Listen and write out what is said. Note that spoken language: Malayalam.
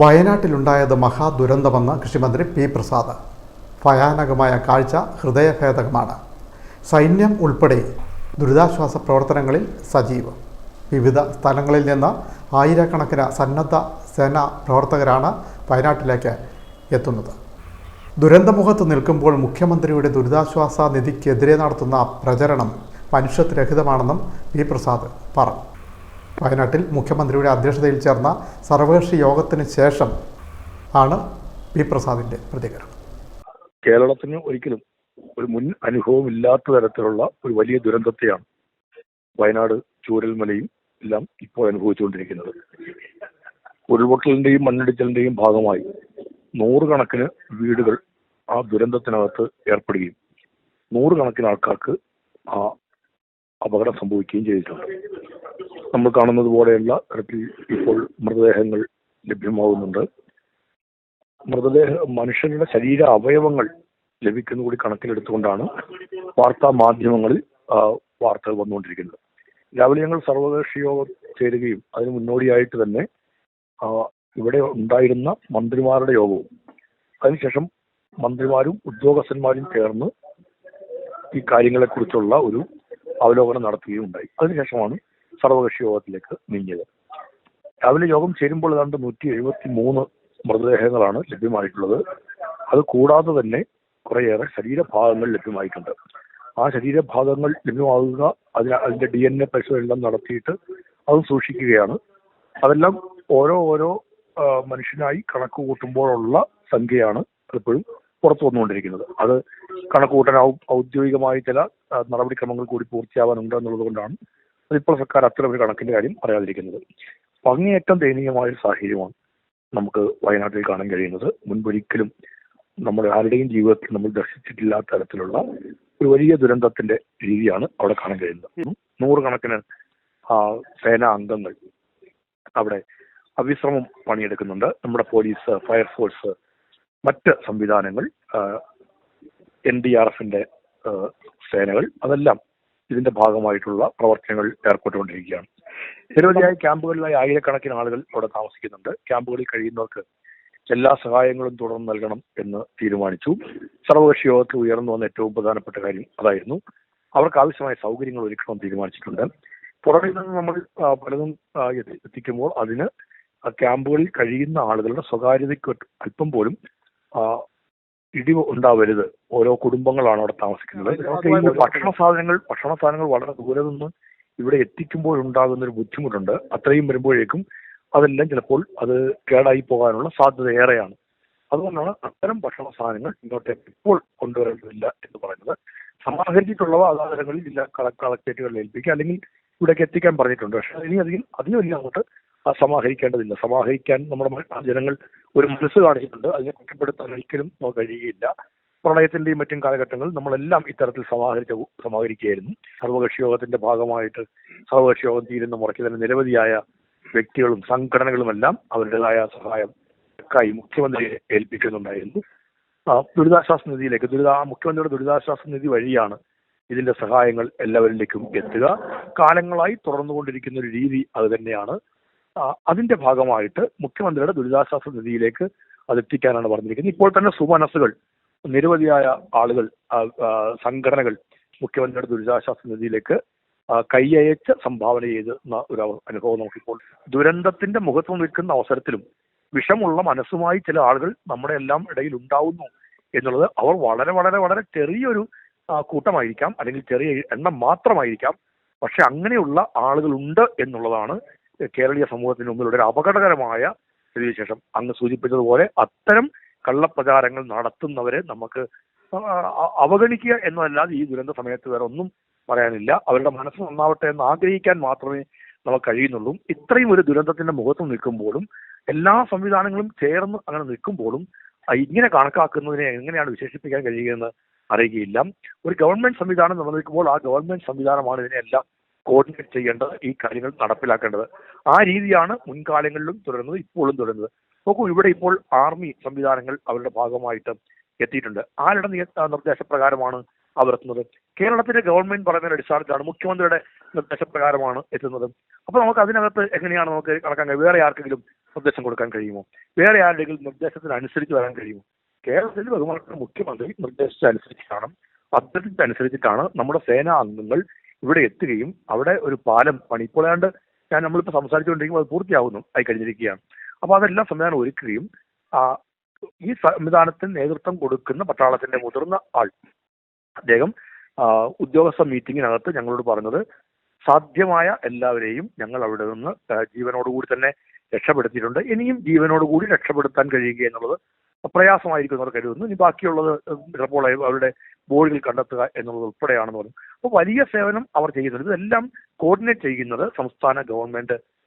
വയനാട്ടിലുണ്ടായത് മഹാദുരന്തമെന്ന് കൃഷിമന്ത്രി പി പ്രസാദ്. ഭയാനകമായ കാഴ്ച ഹൃദയഭേദകമാണ്. സൈന്യം ഉൾപ്പെടെ ദുരിതാശ്വാസ പ്രവർത്തനങ്ങളിൽ സജീവം. വിവിധ സ്ഥലങ്ങളിൽ നിന്ന് ആയിരക്കണക്കിന് സന്നദ്ധ സേനാ പ്രവർത്തകരാണ് വയനാട്ടിലേക്ക് എത്തുന്നത്. ദുരന്തമുഖത്ത് നിൽക്കുമ്പോൾ മുഖ്യമന്ത്രിയുടെ ദുരിതാശ്വാസ നിധിക്കെതിരെ നടത്തുന്ന പ്രചരണം മനുഷ്യത്വരഹിതമാണെന്നും പി പ്രസാദ് പറഞ്ഞു. വയനാട്ടിൽ മുഖ്യമന്ത്രിയുടെ അധ്യക്ഷതയിൽ ചേർന്ന സർവകക്ഷി യോഗത്തിന് ശേഷം ആണ് പി പ്രസാദിന്റെ പ്രതികരണം. കേരളത്തിന് ഒരിക്കലും ഒരു മുൻ അനുഭവം ഇല്ലാത്ത തരത്തിലുള്ള ഒരു വലിയ ദുരന്തത്തെയാണ് വയനാട് ചൂരൽമലയും എല്ലാം ഇപ്പോൾ അനുഭവിച്ചുകൊണ്ടിരിക്കുന്നത്. ഉരുൾപൊട്ടലിന്റെയും മണ്ണിടിച്ചലിന്റെയും ഭാഗമായി നൂറുകണക്കിന് വീടുകൾ ആ ദുരന്തത്തിനകത്ത് ഏർപ്പെടുകയും നൂറുകണക്കിന് ആൾക്കാർക്ക് ആ അപകടം സംഭവിക്കുകയും ചെയ്തിട്ടുണ്ട്. നമ്മൾ കാണുന്നത് പോലെയുള്ള തരത്തിൽ ഇപ്പോൾ മൃതദേഹങ്ങൾ ലഭ്യമാവുന്നുണ്ട്. മൃതദേഹ മനുഷ്യരുടെ ശരീര അവയവങ്ങൾ ലഭിക്കുന്ന കൂടി കണക്കിലെടുത്തുകൊണ്ടാണ് വാർത്താ മാധ്യമങ്ങളിൽ വാർത്തകൾ വന്നുകൊണ്ടിരിക്കുന്നത്. രാവിലെ ഞങ്ങൾ സർവകക്ഷി യോഗം ചേരുകയും അതിന് മുന്നോടിയായിട്ട് തന്നെ ഇവിടെ ഉണ്ടായിരുന്ന മന്ത്രിമാരുടെ യോഗവും അതിനുശേഷം മന്ത്രിമാരും ഉദ്യോഗസ്ഥന്മാരും ചേർന്ന് ഈ കാര്യങ്ങളെക്കുറിച്ചുള്ള ഒരു അവലോകനം നടത്തുകയും ഉണ്ടായി അതിനുശേഷമാണ് സർവകക്ഷി യോഗത്തിലേക്ക് നീങ്ങിയത്. രാവിലെ യോഗം ചേരുമ്പോൾ ഏതാണ്ട് നൂറ്റി എഴുപത്തി മൂന്ന് മൃതദേഹങ്ങളാണ് ലഭ്യമായിട്ടുള്ളത്. അത് കൂടാതെ തന്നെ കുറേയേറെ ശരീരഭാഗങ്ങൾ ലഭ്യമായിട്ടുണ്ട്. ആ ശരീരഭാഗങ്ങൾ ലഭ്യമാകുക അതിന് അതിന്റെ ഡി എൻ എ പരിശോധന നടത്തിയിട്ട് അത് സൂക്ഷിക്കുകയാണ്. അതെല്ലാം ഓരോ ഓരോ മനുഷ്യനായി കണക്ക് കൂട്ടുമ്പോഴുള്ള സംഖ്യയാണ് പലപ്പോഴും പുറത്തു വന്നുകൊണ്ടിരിക്കുന്നത്. അത് കണക്ക് കൂട്ടാൻ ഔദ്യോഗികമായി ചില നടപടിക്രമങ്ങൾ കൂടി പൂർത്തിയാവാനുണ്ട് എന്നുള്ളത് കൊണ്ടാണ് അതിപ്പോൾ സർക്കാർ അത്തരം ഒരു കണക്കിന്റെ കാര്യം പറയാതിരിക്കുന്നത്. അങ്ങേയറ്റം ദയനീയമായ ഒരു സാഹചര്യമാണ് നമുക്ക് വയനാട്ടിൽ കാണാൻ കഴിയുന്നത്. മുൻപൊരിക്കലും നമ്മൾ ആരുടെയും ജീവിതത്തിൽ നമ്മൾ ദർശിച്ചിട്ടില്ലാത്ത തരത്തിലുള്ള ഒരു വലിയ ദുരന്തത്തിന്റെ രീതിയാണ് അവിടെ കാണാൻ കഴിയുന്നത്. നൂറുകണക്കിന് സേനാ അംഗങ്ങൾ അവിടെ അവിശ്രമം പണിയെടുക്കുന്നുണ്ട്. നമ്മുടെ പോലീസ് ഫയർഫോഴ്സ് മറ്റ് സംവിധാനങ്ങൾ എൻ ഡി ആർ എഫിന്റെ സേനകൾ അതെല്ലാം ഇതിന്റെ ഭാഗമായിട്ടുള്ള പ്രവർത്തനങ്ങൾ ഏർപ്പെട്ടുകൊണ്ടിരിക്കുകയാണ്. നിരവധിയായ ക്യാമ്പുകളിലായി ആയിരക്കണക്കിന് ആളുകൾ അവിടെ താമസിക്കുന്നുണ്ട്. ക്യാമ്പുകളിൽ കഴിയുന്നവർക്ക് എല്ലാ സഹായങ്ങളും തുടർന്ന് നൽകണം എന്ന് തീരുമാനിച്ചു. സർവകക്ഷി യോഗത്തിൽ ഉയർന്നു വന്ന ഏറ്റവും പ്രധാനപ്പെട്ട കാര്യം അതായിരുന്നു അവർക്ക് ആവശ്യമായ സൗകര്യങ്ങൾ ഒരുക്കണമെന്ന് തീരുമാനിച്ചിട്ടുണ്ട്. പുറമെ നിന്ന് നമ്മൾ പലതും എത്തിക്കുമ്പോൾ അതിന് ക്യാമ്പുകളിൽ കഴിയുന്ന ആളുകളുടെ സ്വകാര്യതയ്ക്ക് അല്പം പോലും ഇടിവ് ഉണ്ടാവരുത്. ഓരോ കുടുംബങ്ങളാണ് അവിടെ താമസിക്കുന്നത്. ഭക്ഷണ സാധനങ്ങൾ ഭക്ഷണ സാധനങ്ങൾ വളരെ ദൂരെ നിന്ന് ഇവിടെ എത്തിക്കുമ്പോൾ ഉണ്ടാകുന്ന ഒരു ബുദ്ധിമുട്ടുണ്ട്. അത്രയും വരുമ്പോഴേക്കും അതെല്ലാം ചിലപ്പോൾ അത് കേടായി പോകാനുള്ള സാധ്യത ഏറെയാണ്. അതുകൊണ്ടാണ് അത്തരം ഭക്ഷണ സാധനങ്ങൾ ഇങ്ങോട്ടേക്ക് ഇപ്പോൾ കൊണ്ടുവരേണ്ടതില്ല എന്ന് പറയുന്നത്. സമാഹരിച്ചിട്ടുള്ളവ അതാതരങ്ങളിൽ ജില്ലാ കളക്ടറേറ്റുകളിൽ ഏൽപ്പിക്കുക അല്ലെങ്കിൽ ഇവിടേക്ക് എത്തിക്കാൻ പറഞ്ഞിട്ടുണ്ട്. പക്ഷെ ഇനി അധികം അധികം ഇല്ല അങ്ങോട്ട് സമാഹരിക്കേണ്ടതില്ല. സമാഹരിക്കാൻ നമ്മുടെ ജനങ്ങൾ ഒരു മനസ്സ് കാണിച്ചിട്ടുണ്ട്. അതിനെ കുറ്റപ്പെടുത്താൻ ഒരിക്കലും നമുക്ക് കഴിയുകയില്ല. പ്രളയത്തിന്റെയും മറ്റും കാലഘട്ടങ്ങളിൽ നമ്മളെല്ലാം ഇത്തരത്തിൽ സമാഹരിച്ച സമാഹരിക്കുകയായിരുന്നു. സർവകക്ഷി യോഗത്തിന്റെ ഭാഗമായിട്ട് സർവകക്ഷി യോഗം തീരുന്ന മുറയ്ക്ക് തന്നെ നിരവധിയായ വ്യക്തികളും സംഘടനകളുമെല്ലാം അവരുടേതായ സഹായം ക്കായി മുഖ്യമന്ത്രിയെ ഏൽപ്പിക്കുന്നുണ്ടായിരുന്നു. ദുരിതാശ്വാസ നിധിയിലേക്ക് ദുരിതാ മുഖ്യമന്ത്രിയുടെ ദുരിതാശ്വാസ നിധി വഴിയാണ് ഇതിന്റെ സഹായങ്ങൾ എല്ലാവരിലേക്കും എത്തുക. കാലങ്ങളായി തുടർന്നുകൊണ്ടിരിക്കുന്ന ഒരു രീതി അത് തന്നെയാണ്. അതിന്റെ ഭാഗമായിട്ട് മുഖ്യമന്ത്രിയുടെ ദുരിതാശ്വാസ നിധിയിലേക്ക് അതെത്തിക്കാനാണ് പറഞ്ഞിരിക്കുന്നത്. ഇപ്പോൾ തന്നെ സുമനസ്സുകൾ നിരവധിയായ ആളുകൾ സംഘടനകൾ മുഖ്യമന്ത്രിയുടെ ദുരിതാശ്വാസ നിധിയിലേക്ക് കൈയയച്ച് സംഭാവന ചെയ്ത് ഒരു അനുഭവം നമുക്കിപ്പോൾ ദുരന്തത്തിന്റെ മുഖത്ത് നിൽക്കുന്ന അവസരത്തിലും വിഷമുള്ള മനസ്സുമായി ചില ആളുകൾ നമ്മുടെ എല്ലാം ഇടയിൽ ഉണ്ടാവുന്നു എന്നുള്ളത് അവർ വളരെ വളരെ വളരെ ചെറിയൊരു കൂട്ടമായിരിക്കാം. അല്ലെങ്കിൽ ചെറിയ എണ്ണം മാത്രമായിരിക്കാം. പക്ഷെ അങ്ങനെയുള്ള ആളുകളുണ്ട് എന്നുള്ളതാണ് കേരളീയ സമൂഹത്തിന് മുമ്പിലുള്ള ഒരു അപകടകരമായ സ്ഥിതിവിശേഷം അങ്ങ് സൂചിപ്പിച്ചതുപോലെ അത്തരം കള്ളപ്രചാരങ്ങൾ നടത്തുന്നവരെ നമുക്ക് അവഗണിക്കുക എന്നതല്ലാതെ ഈ ദുരന്ത സമയത്ത് വേറെ ഒന്നും പറയാനില്ല. അവരുടെ മനസ്സ് നന്നാവട്ടെ എന്ന് ആഗ്രഹിക്കാൻ മാത്രമേ നമുക്ക് കഴിയുന്നുള്ളൂ. ഇത്രയും ഒരു ദുരന്തത്തിന്റെ മുഖത്ത് നിൽക്കുമ്പോഴും എല്ലാ സംവിധാനങ്ങളും ചേർന്ന് അങ്ങനെ നിൽക്കുമ്പോഴും ഇങ്ങനെ കണക്കാക്കുന്നതിനെ എങ്ങനെയാണ് വിശേഷിപ്പിക്കാൻ കഴിയുകയെന്ന് അറിയുകയില്ല. ഒരു ഗവൺമെന്റ് സംവിധാനം നിലനിൽക്കുമ്പോൾ ആ ഗവൺമെന്റ് സംവിധാനമാണ് ഇതിനെല്ലാം കോർഡിനേറ്റ് ചെയ്യേണ്ടത് ഈ കാര്യങ്ങൾ നടപ്പിലാക്കേണ്ടത്. ആ രീതിയാണ് മുൻകാലങ്ങളിലും തുടരുന്നത് ഇപ്പോഴും തുടരുന്നത്. നോക്കൂ ഇവിടെ ഇപ്പോൾ ആർമി സംവിധാനങ്ങൾ അവരുടെ ഭാഗമായിട്ട് എത്തിയിട്ടുണ്ട്. ആരുടെ നിർദ്ദേശപ്രകാരമാണ് അവർ എത്തുന്നത്? കേരളത്തിന്റെ ഗവൺമെന്റ് പറയുന്ന അടിസ്ഥാനത്തിലാണ് മുഖ്യമന്ത്രിയുടെ നിർദ്ദേശപ്രകാരമാണ് എത്തുന്നത്. അപ്പൊ നമുക്ക് അതിനകത്ത് എങ്ങനെയാണ് നമുക്ക് കണക്കാൻ വേറെ ആർക്കെങ്കിലും നിർദ്ദേശം കൊടുക്കാൻ കഴിയുമോ? വേറെ ആരുടെയെങ്കിലും നിർദ്ദേശത്തിനനുസരിച്ച് വരാൻ കഴിയുമോ? കേരളത്തിൽ ബഹുമാനപ്പെട്ട മുഖ്യമന്ത്രി നിർദ്ദേശിച്ചനുസരിച്ചാണ് പദ്ധതിക്കനുസരിച്ചിട്ടാണ് നമ്മുടെ സേനാ അംഗങ്ങൾ ഇവിടെ എത്തുകയും അവിടെ ഒരു പാലം പണി. ഞാൻ നമ്മളിപ്പോൾ സംസാരിച്ചുകൊണ്ടിരിക്കുമ്പോൾ അത് പൂർത്തിയാവുന്നു. ആയി കഴിഞ്ഞിരിക്കുകയാണ്. അപ്പൊ അതെല്ലാം സംവിധാനം ഒരുക്കുകയും ഈ സംവിധാനത്തിന് നേതൃത്വം കൊടുക്കുന്ന പട്ടാളത്തിന്റെ മുതിർന്ന ആൾ അദ്ദേഹം ഉദ്യോഗസ്ഥ മീറ്റിംഗിനകത്ത് ഞങ്ങളോട് പറഞ്ഞത് സാധ്യമായ എല്ലാവരെയും ഞങ്ങൾ അവിടെ നിന്ന് ജീവനോടുകൂടി തന്നെ രക്ഷപ്പെടുത്തിയിട്ടുണ്ട്. ഇനിയും ജീവനോടുകൂടി രക്ഷപ്പെടുത്താൻ കഴിയുക എന്നുള്ളത് പ്രയാസമായിരിക്കും എന്നവർ കരുതുന്നു. ഇനി ബാക്കിയുള്ളത് ചിലപ്പോൾ അവരുടെ ബോഡികൾ കണ്ടെത്തുക എന്നുള്ളത് ഉൾപ്പെടെയാണെന്ന് പറഞ്ഞു. അപ്പോൾ വലിയ സേവനം അവർ ചെയ്യുന്നുണ്ട്. ഇതെല്ലാം കോർഡിനേറ്റ് ചെയ്യുന്നത് സംസ്ഥാന ഗവൺമെന്റ്